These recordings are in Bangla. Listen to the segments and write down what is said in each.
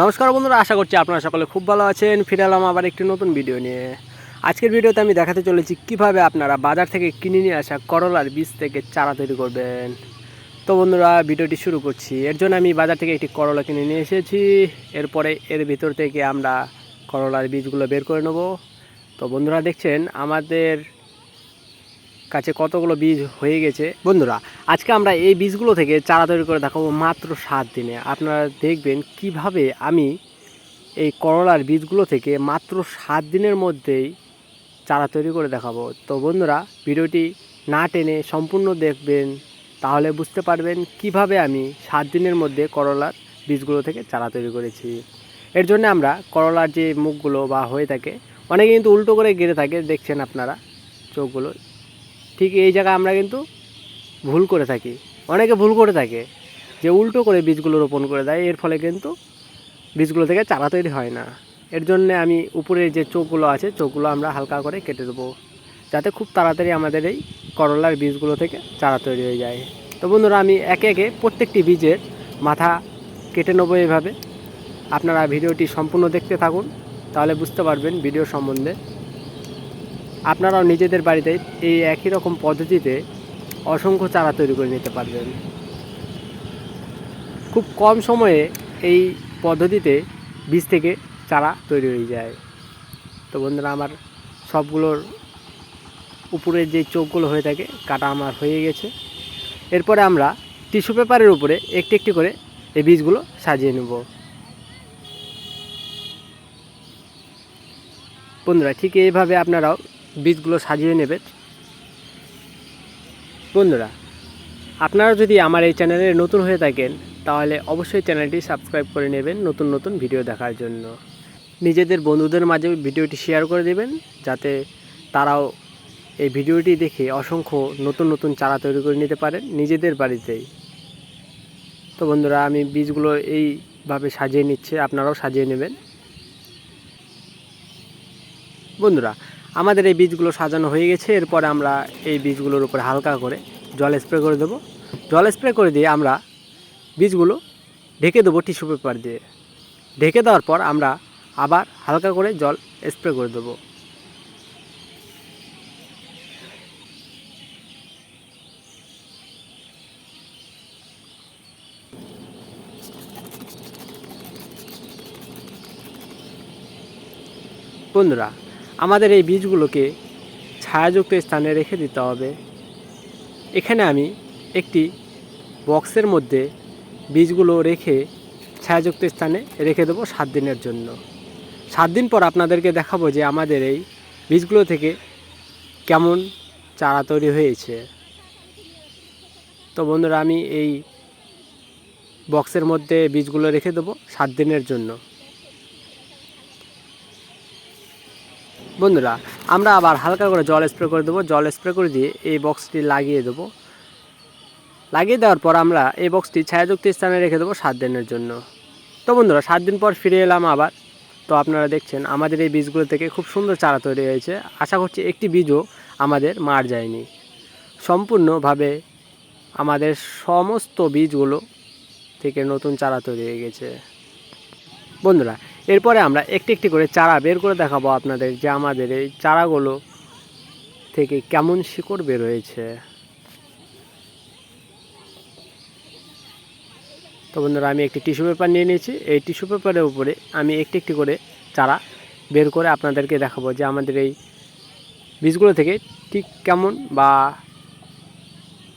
নমস্কার বন্ধুরা, আশা করছি আপনারা সকলে খুব ভালো আছেন। ফিরে এলাম আবার একটি নতুন ভিডিও নিয়ে। আজকের ভিডিওতে আমি দেখাতে চলেছি কীভাবে আপনারা বাজার থেকে কিনে নিয়ে আসা করলার বীজ থেকে চারা তৈরি করবেন। তো বন্ধুরা ভিডিওটি শুরু করছি। এর জন্য আমি বাজার থেকে একটি করলা কিনে নিয়ে এসেছি। এরপরে এর ভিতর থেকে আমরা করলার বীজগুলো বের করে নেব। তো বন্ধুরা, দেখছেন আমাদের কাছে কতগুলো বীজ হয়ে গেছে। বন্ধুরা, আজকে আমরা এই বীজগুলো থেকে চারা তৈরি করে দেখাবো মাত্র সাত দিনে। আপনারা দেখবেন কীভাবে আমি এই করলার বীজগুলো থেকে মাত্র সাত দিনের মধ্যেই চারা তৈরি করে দেখাবো। তো বন্ধুরা, ভিডিওটি না টেনে সম্পূর্ণ দেখবেন, তাহলে বুঝতে পারবেন কীভাবে আমি সাত দিনের মধ্যে করলার বীজগুলো থেকে চারা তৈরি করেছি। এর জন্য আমরা করলার যে মুখগুলো বা হয়ে থাকে, অনেকে কিন্তু উল্টো করে গেড়ে থাকে, দেখছেন আপনারা চোখগুলো। ঠিক এই জায়গায় আমরা কিন্তু ভুল করে থাকি। অনেকে ভুল করে থাকে যে উল্টো করে বীজগুলো রোপণ করে দেয়, এর ফলে কিন্তু বীজগুলো থেকে চারা তৈরি হয় না। এর জন্য আমি উপরের যে চোখগুলো আছে, চোখগুলো আমরা হালকা করে কেটে দেবো, যাতে খুব তাড়াতাড়ি আমাদের এই করলার বীজগুলো থেকে চারা তৈরি হয়ে যায়। তো বন্ধুরা, আমি একে একে প্রত্যেকটি বীজের মাথা কেটে নেব এভাবে। আপনারা ভিডিওটি সম্পূর্ণ দেখতে থাকুন, তাহলে বুঝতে পারবেন ভিডিও সম্বন্ধে আপনারাও নিজেদের বাড়িতে এই একই রকম পদ্ধতিতে অসংখ্য চারা তৈরি করে নিতে পারবেন। খুব কম সময়ে এই পদ্ধতিতে বীজ থেকে চারা তৈরি হয়ে যায়। তো বন্ধুরা, আমার সবগুলোর উপরের যে চোখগুলো হয়ে থাকে, কাটা আমার হয়ে গেছে। এরপরে আমরা টিস্যু পেপারের উপরে একটি একটি করে এই বীজগুলো সাজিয়ে নেব। বন্ধুরা, ঠিক এইভাবে আপনারাও বীজগুলো সাজিয়ে নেবেন বন্ধুরা, আপনারা যদি আমার এই চ্যানেলে নতুন হয়ে থাকেন, তাহলে অবশ্যই চ্যানেলটি সাবস্ক্রাইব করে নেবেন নতুন নতুন ভিডিও দেখার জন্য। নিজেদের বন্ধুদের মাঝে ভিডিওটি শেয়ার করে দেবেন, যাতে তারাও এই ভিডিওটি দেখে অসংখ্য নতুন নতুন চারা তৈরি করে নিতে পারেন নিজেদের বাড়িতেই। তো বন্ধুরা, আমি বীজগুলো এইভাবে সাজিয়ে নিচ্ছে, আপনারাও সাজিয়ে নেবেন। বন্ধুরা আমাদের এই বীজগুলো সাজানো হয়ে গেছে, এরপরে আমরা এই বীজগুলোর উপরে হালকা করে জল স্প্রে করে দেবো। জল স্প্রে করে দিয়ে আমরা বীজগুলো ঢেকে দেবো টিস্যু পেপার দিয়ে। ঢেকে দেওয়ার পর আমরা আবার হালকা করে জল স্প্রে করে দেবো। বন্ধুরা আমাদের এই বীজগুলোকে ছায়াযুক্ত স্থানে রেখে দিতে হবে। এখানে আমি একটি বক্সের মধ্যে বীজগুলো রেখে ছায়াযুক্ত স্থানে রেখে দেবো সাত দিনের জন্য। সাত দিন পর আপনাদেরকে দেখাবো যে আমাদের এই বীজগুলো থেকে কেমন চারা তৈরি হয়েছে। তো বন্ধুরা, আমি এই বক্সের মধ্যে বীজগুলো রেখে দেবো সাত দিনের জন্য। বন্ধুরা, আমরা আবার হালকা করে জল স্প্রে করে দেবো। জল স্প্রে করে দিয়ে এই বক্সটি লাগিয়ে দেবো। লাগিয়ে দেওয়ার পর আমরা এই বক্সটি ছায়াযুক্ত স্থানে রেখে দেবো সাত দিনের জন্য। তো বন্ধুরা, সাত দিন পর ফিরে এলাম আবার। তো আপনারা দেখছেন, আমাদের এই বীজগুলো থেকে খুব সুন্দর চারা তৈরি হয়েছে। আশা করছি একটি বীজও আমাদের মার যায়নি। সম্পূর্ণভাবে আমাদের সমস্ত বীজগুলো থেকে নতুন চারা তৈরি হয়ে গেছে। বন্ধুরা এরপরে আমরা একটি একটি করে চারা বের করে দেখাবো আপনাদের যে আমাদের এই চারাগুলো থেকে কেমন শিকড় বের হয়েছে। তো বন্ধুরা, আমি একটি টিস্যু পেপার নিয়ে নিয়েছি। এই টিস্যু পেপারের উপরে আমি একটি একটি করে চারা বের করে আপনাদেরকে দেখাবো যে আমাদের এই বীজগুলো থেকে ঠিক কেমন বা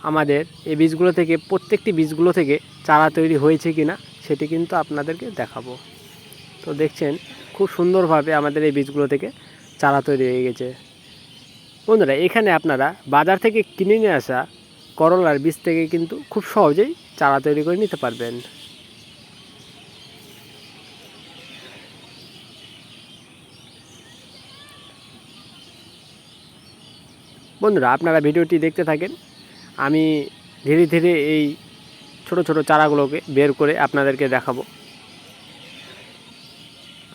আমাদের এই বীজগুলো থেকে প্রত্যেকটি বীজগুলো থেকে চারা তৈরি হয়েছে কি না সেটি কিন্তু আপনাদেরকে দেখাবো। তো দেখছেন, খুব সুন্দরভাবে আমাদের এই বীজগুলো থেকে চারা তৈরি হয়ে গেছে। বন্ধুরা, এখানে আপনারা বাজার থেকে কিনে নিয়ে আসা করলার বীজ থেকে কিন্তু খুব সহজেই চারা তৈরি করে নিতে পারবেন। বন্ধুরা, আপনারা ভিডিওটি দেখতে থাকেন। আমি ধীরে ধীরে এই ছোট ছোট চারাগুলোকে বের করে আপনাদেরকে দেখাবো।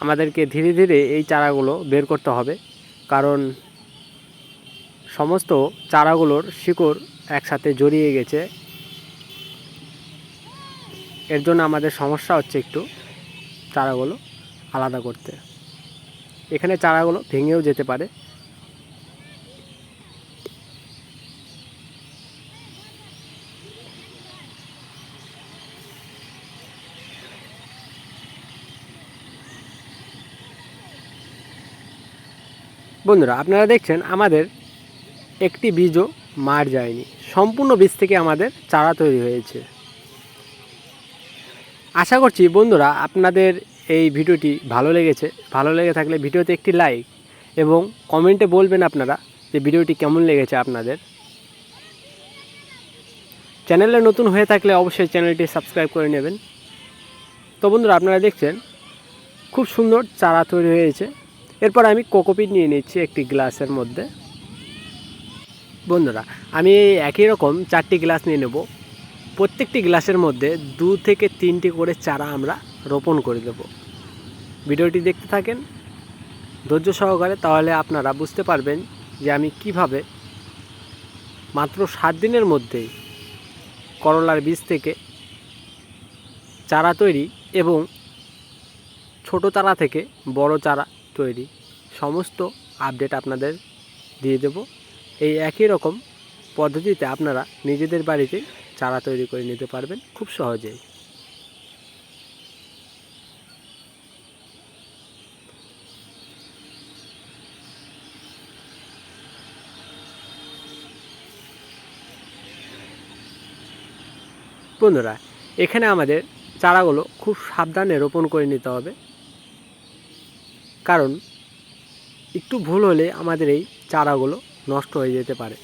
আমাদেরকে ধীরে ধীরে এই চারাগুলো বের করতে হবে। কারণ সমস্ত চারাগুলোর শিকড় একসাথে জড়িয়ে গেছে। এর জন্য আমাদের সমস্যা হচ্ছে একটু চারাগুলো আলাদা করতে। এখানে চারাগুলো ভেঙেও যেতে পারে। বন্ধুরা, আপনারা দেখছেন আমাদের একটি বীজও মার যায়নি। সম্পূর্ণ বীজ থেকে আমাদের চারা তৈরি হয়েছে। আশা করছি বন্ধুরা, আপনাদের এই ভিডিওটি ভালো লেগেছে। ভালো লেগে থাকলে ভিডিওতে একটি লাইক এবং কমেন্টে বলবেন আপনারা যে ভিডিওটি কেমন লেগেছে আপনাদের। চ্যানেলে নতুন হয়ে থাকলে অবশ্যই চ্যানেলটি সাবস্ক্রাইব করে নেবেন। তো বন্ধুরা, আপনারা দেখছেন, খুব সুন্দর চারা তৈরি হয়েছে। এরপর আমি কোকোপিট নিয়ে নিচ্ছি একটি গ্লাসের মধ্যে। বন্ধুরা, আমি একই রকম চারটি গ্লাস নিয়ে নেব। প্রত্যেকটি গ্লাসের মধ্যে দু থেকে তিনটি করে চারা আমরা রোপণ করে দেব। ভিডিওটি দেখতে থাকেন। ধৈর্য সহকারে তাহলে আপনারা বুঝতে পারবেন যে আমি কীভাবে মাত্র সাত দিনের মধ্যেই করলার বীজ থেকে চারা তৈরি এবং ছোট চারা থেকে বড় চারা তৈরি। সমস্ত আপডেট আপনাদের দিয়ে দেব। এই একই রকম পদ্ধতিতে আপনারা নিজেদের বাড়িতে চারা তৈরি করে নিতে পারবেন খুব সহজেই। বন্ধুরা, এখানে আমাদের চারাগুলো খুব সাবধানে রোপণ করে নিতে হবে। কারণ একটু ভুল হলে আমাদের এই চারাগুলো নষ্ট হয়ে যেতে পারে।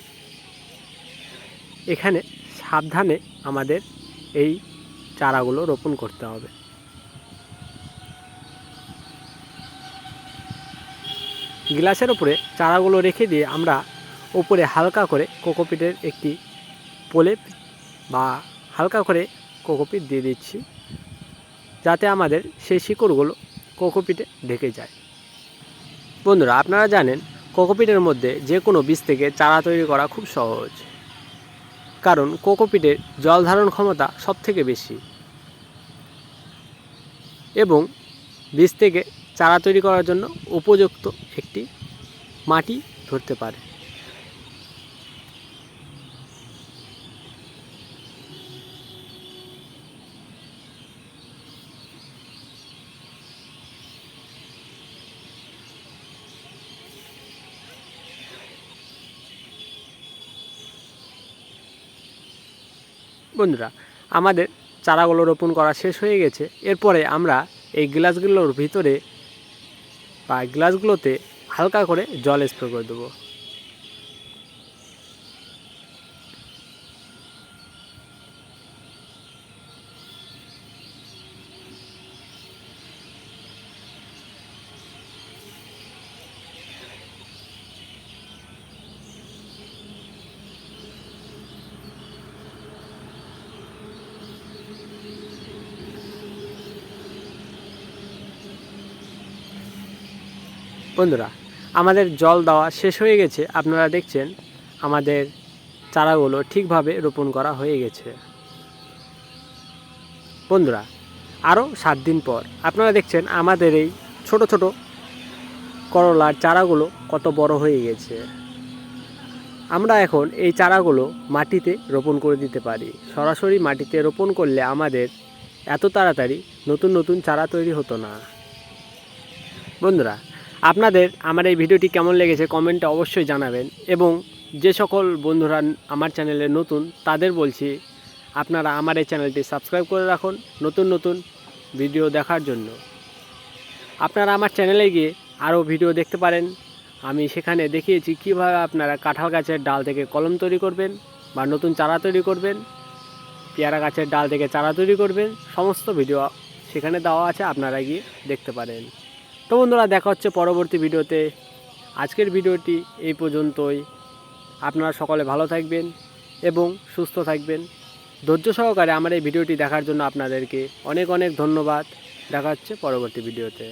এখানে সাবধানে আমাদের এই চারাগুলো রোপণ করতে হবে। গ্লাসের ওপরে চারাগুলো রেখে দিয়ে আমরা ওপরে হালকা করে কোকোপিটের একটি প্রলেপ বা হালকা করে কোকোপিট দিয়ে দিচ্ছি, যাতে আমাদের সেই শিকড়গুলো কোকোপিটে ঢেকে যায়। বন্ধুরা, আপনারা জানেন, কোকোপিটের মধ্যে যে কোনো বীজ থেকে চারা তৈরি করা খুব সহজ। কারণ কোকোপিটের জল ধারণ ক্ষমতা সব থেকে বেশি। এবং বীজ থেকে চারা তৈরি করার জন্য উপযুক্ত একটি মাটি ধরতে পারে। বন্ধুরা, আমাদের চারাগুলো রোপণ করা শেষ হয়ে গেছে। এরপরে আমরা এই গ্লাসগুলোর ভিতরে বা গ্লাসগুলোতে হালকা করে জল স্প্রে করে দেবো। বন্ধুরা, আমাদের জল দেওয়া শেষ হয়ে গেছে। আপনারা দেখছেন, আমাদের চারাগুলো ঠিকভাবে রোপণ করা হয়ে গেছে। বন্ধুরা, আরও সাত দিন পর আপনারা দেখছেন, আমাদের এই ছোট ছোট করলার চারাগুলো কত বড় হয়ে গেছে। আমরা এখন এই চারাগুলো মাটিতে রোপণ করে দিতে পারি। সরাসরি মাটিতে রোপণ করলে আমাদের এত তাড়াতাড়ি নতুন নতুন চারা তৈরি হতো না। বন্ধুরা আপনাদের আমার এই ভিডিওটি কেমন লেগেছে কমেন্টে অবশ্যই জানাবেন এবং যে সকল বন্ধুরা আমার চ্যানেলে নতুন, তাদের বলছি আপনারা আমার এই চ্যানেলটি সাবস্ক্রাইব করে রাখুন নতুন নতুন ভিডিও দেখার জন্য। আপনারা আমার চ্যানেলে গিয়ে আরও ভিডিও দেখতে পারেন। আমি সেখানে দেখিয়েছি কীভাবে আপনারা কাঁঠাল গাছের ডাল থেকে কলম তৈরি করবেন বা নতুন চারা তৈরি করবেন, পেয়ারা গাছের ডাল থেকে চারা তৈরি করবেন, সমস্ত ভিডিও সেখানে দেওয়া আছে, আপনারা গিয়ে দেখতে পারেন। তো বন্ধুরা, দেখা হচ্ছে পরবর্তী ভিডিওতে। আজকের ভিডিওটি এই পর্যন্তই। আপনারা সকলে ভালো থাকবেন এবং সুস্থ থাকবেন। ধৈর্য সহকারে আমার এই ভিডিওটি দেখার জন্য আপনাদেরকে অনেক অনেক ধন্যবাদ। দেখা হচ্ছে পরবর্তী ভিডিওতে।